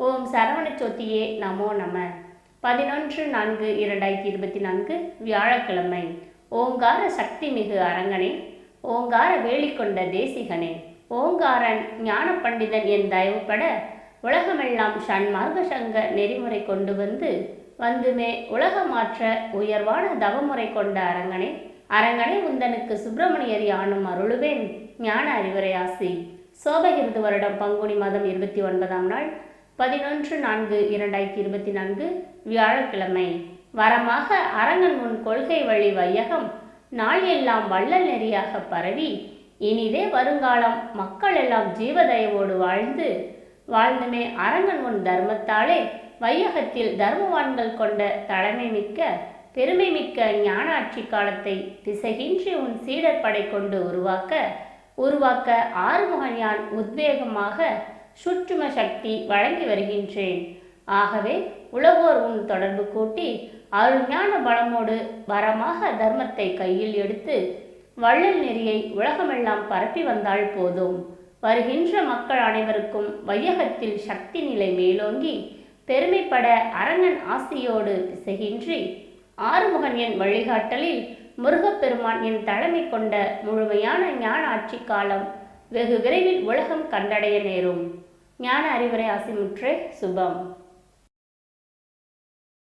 ஓம் சரவண சோத்தியே நமோ நம. பதினொன்று நான்கு இரண்டாயிரத்தி இருபத்தி நான்கு வியாழக்கிழமை. ஓங்கார சக்தி மிகு அரங்கனே ஓங்கார வேலி கொண்ட தேசிகனே ஓங்காரன் ஞான பண்டிதன் என் தயவுப்பட உலகமெல்லாம் சன்மார்க்க சங்க நெறிமுறை கொண்டு வந்து வந்துமே உலக மாற்ற உயர்வான தவமுறை கொண்ட அரங்கனே அரங்கனே உந்தனுக்கு சுப்பிரமணியர் யானும் அருளுவேன் ஞான அறிவுரை ஆசி சோபகிருது வருடம் பங்குனி மாதம் இருபத்தி ஒன்பதாம் நாள் பதினொன்று நான்கு இரண்டாயிரத்தி இருபத்தி நான்கு வியாழக்கிழமை. வரமாக அரங்கன் முன் கொள்கை வழி வையகம் நாள் எல்லாம் வள்ளல் நெறியாக பரவி இனிதே வருங்காலம் மக்கள் எல்லாம் ஜீவதயவோடு வாழ்ந்து வாழ்ந்துமே அரங்கன் முன் தர்மத்தாலே வையகத்தில் தர்மவான்கள் கொண்ட தலைமை மிக்க பெருமை மிக்க ஞானாட்சி காலத்தை திசைகின்றி உன் சீடர் படை கொண்டு உருவாக்க உருவாக்க ஆறுமுகஞான் உத்வேகமாக சுற்றும சக்தி வழங்கி வருகின்றேன். ஆகவே உலகோர் உன் தொடர்பு கூட்டி அருள்ஞான பலமோடு வரமாக தர்மத்தை கையில் எடுத்து வள்ளல் நெறியை உலகமெல்லாம் பரப்பி வந்தால் போதும். வருகின்ற மக்கள் அனைவருக்கும் வையகத்தில் சக்தி நிலை மேலோங்கி பெருமைப்பட அரங்கன் ஆசியோடு திசைகின்றி ஆறுமுகன் என் வழிகாட்டலில் முருகப்பெருமான் என் தலைமை கொண்ட முழுமையான ஞான ஆட்சி காலம் வெகு விரைவில் உலகம் கண்டடைய நேரும். ஞான அறிவுரை அசிமுற்று சுபம்.